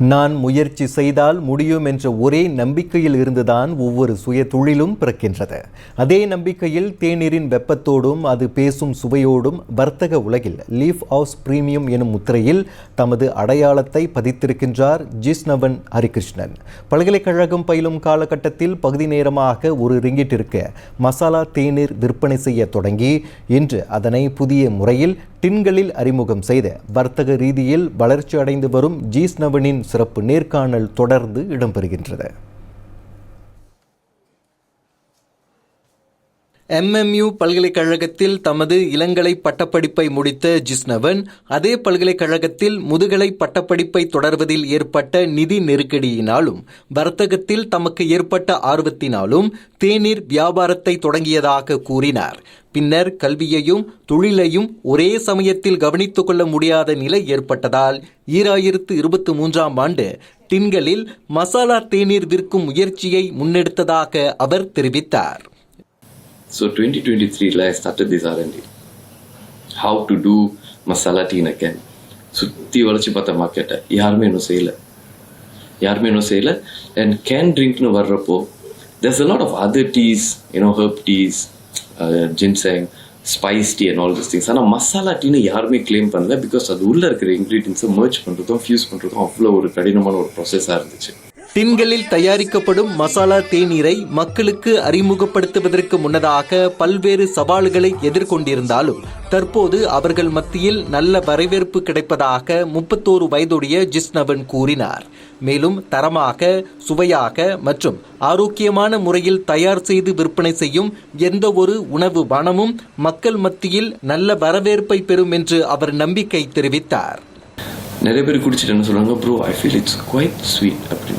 நான் முயற்சி செய்தால் முடியும் என்ற ஒரே நம்பிக்கையில் இருந்துதான் ஒவ்வொரு சுய தொழிலும் பிறக்கின்றது. அதே நம்பிக்கையில் தேநீரின் வெப்பத்தோடும் அது பேசும் சுவையோடும் வர்த்தக உலகில் லீஃப் ஹவுஸ் பிரீமியம் எனும் முத்திரையில் தமது அடையாளத்தை பதித்திருக்கின்றார் ஜிஸ்னவன் ஹரிகிருஷ்ணன். பல்கலைக்கழகம் பயிலும் காலகட்டத்தில் பகுதி நேரமாக ஒரு ரிங்கிட்டிற்கு மசாலா தேநீர் விற்பனை செய்ய தொடங்கி இன்று அதனை புதிய முறையில் டின்களில் அறிமுகம் செய்த வர்த்தக ரீதியில் வளர்ச்சி அடைந்து வரும் ஜீஸ்னவனின் சிறப்பு நேர்காணல் தொடர்ந்து இடம்பெறுகின்றது. எம்எம்யூ பல்கலைக்கழகத்தில் தமது இளங்கலை பட்டப்படிப்பை முடித்த ஜிஸ்னவன் அதே பல்கலைக்கழகத்தில் முதுகலை பட்டப்படிப்பை தொடர்வதில் ஏற்பட்ட நிதி நெருக்கடியினாலும் வர்த்தகத்தில் தமக்கு ஏற்பட்ட ஆர்வத்தினாலும் தேநீர் வியாபாரத்தை தொடங்கியதாக கூறினார். பின்னர் கல்வியையும் தொழிலையும் ஒரே சமயத்தில் கவனித்துக் கொள்ள முடியாத நிலை ஏற்பட்டதால் ஈராயிரத்து இருபத்தி மூன்றாம் ஆண்டு டின்களில் மசாலா தேநீர் விற்கும் முயற்சியை முன்னெடுத்ததாக அவர் தெரிவித்தார். So 2023 la I started this R&D. How to do masala tea in a can. சுற்றி வளைச்சு பார்த்த மார்க்கெட்டை யாருமே இன்னும் செய்யலை யாருமே இன்னும் செய்யலை அண்ட் கேன் ட்ரிங்க்னு வர்றப்போ there's a lot of other teas you know herb teas uh, ginseng spice tea and all this things ஆனால் மசாலா டீன்னு யாருமே கிளைம் பண்ணல பிகாஸ் அது உள்ளே இருக்கிற இன்க்ரீடியன்ஸை மர்ச் பண்ணுறதும் ஃபியூஸ் பண்ணுறதும் அவ்வளோ ஒரு கடினமான ஒரு ப்ராசஸாக இருந்துச்சு டின்களில் தயாரிக்கப்படும் மசாலா தேநீரை மக்களுக்கு அறிமுகப்படுத்துவதற்கு முன்னதாக பல்வேறு சவால்களை எதிர்கொண்டிருந்தாலும் தற்போது அவர்கள் மத்தியில் நல்ல வரவேற்பு கிடைப்பதாக முப்பத்தோரு வயதுடைய ஜிஸ்னவன் கூறினார். மேலும் தரமாக சுவையாக மற்றும் ஆரோக்கியமான முறையில் தயார் செய்து விற்பனை செய்யும் எந்த ஒரு உணவு வனமும் மக்கள் மத்தியில் நல்ல வரவேற்பை பெறும் என்று அவர் நம்பிக்கை தெரிவித்தார். நிறைய பேர் குடிச்சிட்டு என்ன சொல்றாங்க bro I feel it's quite sweet அப்படி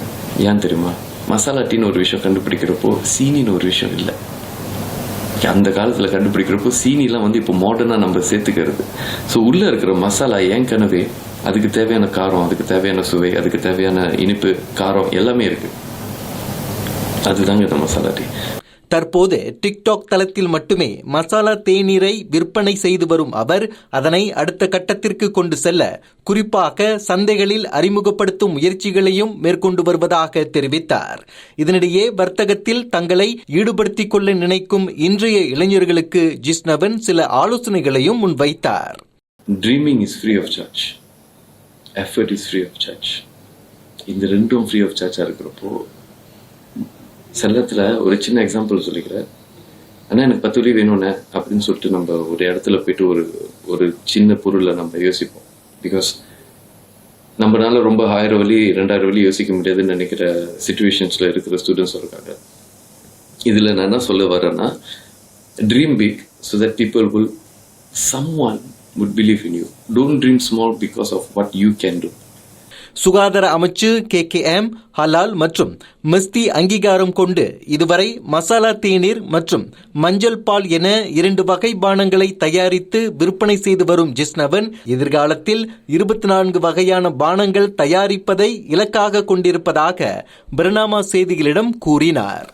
ஏன் தெரியுமா? மசாலா டீன்னு ஒரு விஷயம் கண்டுபிடிக்கிறப்போ சீனின்னு ஒரு விஷயம் இல்லை. அந்த காலத்தில் கண்டுபிடிக்கிறப்போ சீனிலாம் வந்து இப்போ மாடர்னாக நம்ம சேர்த்துக்கிறது. ஸோ உள்ளே இருக்கிற மசாலா ஏன் கனவே? அதுக்கு தேவையான காரம் அதுக்கு தேவையான சுவை அதுக்கு தேவையான இனிப்பு காரம் எல்லாமே இருக்குது அதுதாங்க இந்த மசாலா டீ. தற்போது டிக்டாக் தளத்தில் மட்டுமே மசாலா தேநீரை விற்பனை செய்து வரும் அவர் அதனை அடுத்த கட்டத்திற்கு கொண்டு செல்ல குறிப்பாக சந்தைகளில் அறிமுகப்படுத்தும் முயற்சிகளையும் மேற்கொண்டு வருவதாக தெரிவித்தார். இதனிடையே வர்த்தகத்தில் தங்களை ஈடுபடுத்திக் கொள்ள நினைக்கும் இன்றைய இளைஞர்களுக்கு ஜிஸ்னவன் சில ஆலோசனைகளையும் முன்வைத்தார். Dreaming is free of charge effort is free of charge இந்த ரெண்டும் ஃப்ரீ ஆஃப் சார்ஜாக இருக்கிறப்போ செல்லத்தில் ஒரு சின்ன எக்ஸாம்பிள் சொல்லிக்கிறேன் ஆனால் எனக்கு பத்து வழி வேணும்னே அப்படின்னு சொல்லிட்டு நம்ம ஒரு இடத்துல போயிட்டு ஒரு ஒரு சின்ன பொருளை நம்ம யோசிப்போம் பிகாஸ் நம்மளால ரொம்ப ஆயிரம் வழி ரெண்டாயிரம் வழி யோசிக்க முடியாதுன்னு நினைக்கிற சுச்சுவேஷன்ஸில் இருக்கிற ஸ்டூடெண்ட்ஸ் இருக்காங்க இதில் நான் என்ன சொல்ல வரேன்னா dream big so that people will someone would believe in you. Don't dream small because of what you can do. சுகாதார அமைச்சு கே கே எம் ஹலால் மற்றும் மிஸ்தி அங்கீகாரம் கொண்டு இதுவரை மசாலா தேநீர் மற்றும் மஞ்சள் பால் என இரண்டு வகை பானங்களை தயாரித்து விற்பனை செய்து வரும் ஜிஸ்னவன் எதிர்காலத்தில் இருபத்தி நான்கு வகையான பானங்கள் தயாரிப்பதை இலக்காக கொண்டிருப்பதாக பிரணாமா செய்திகளிடம் கூறினார்.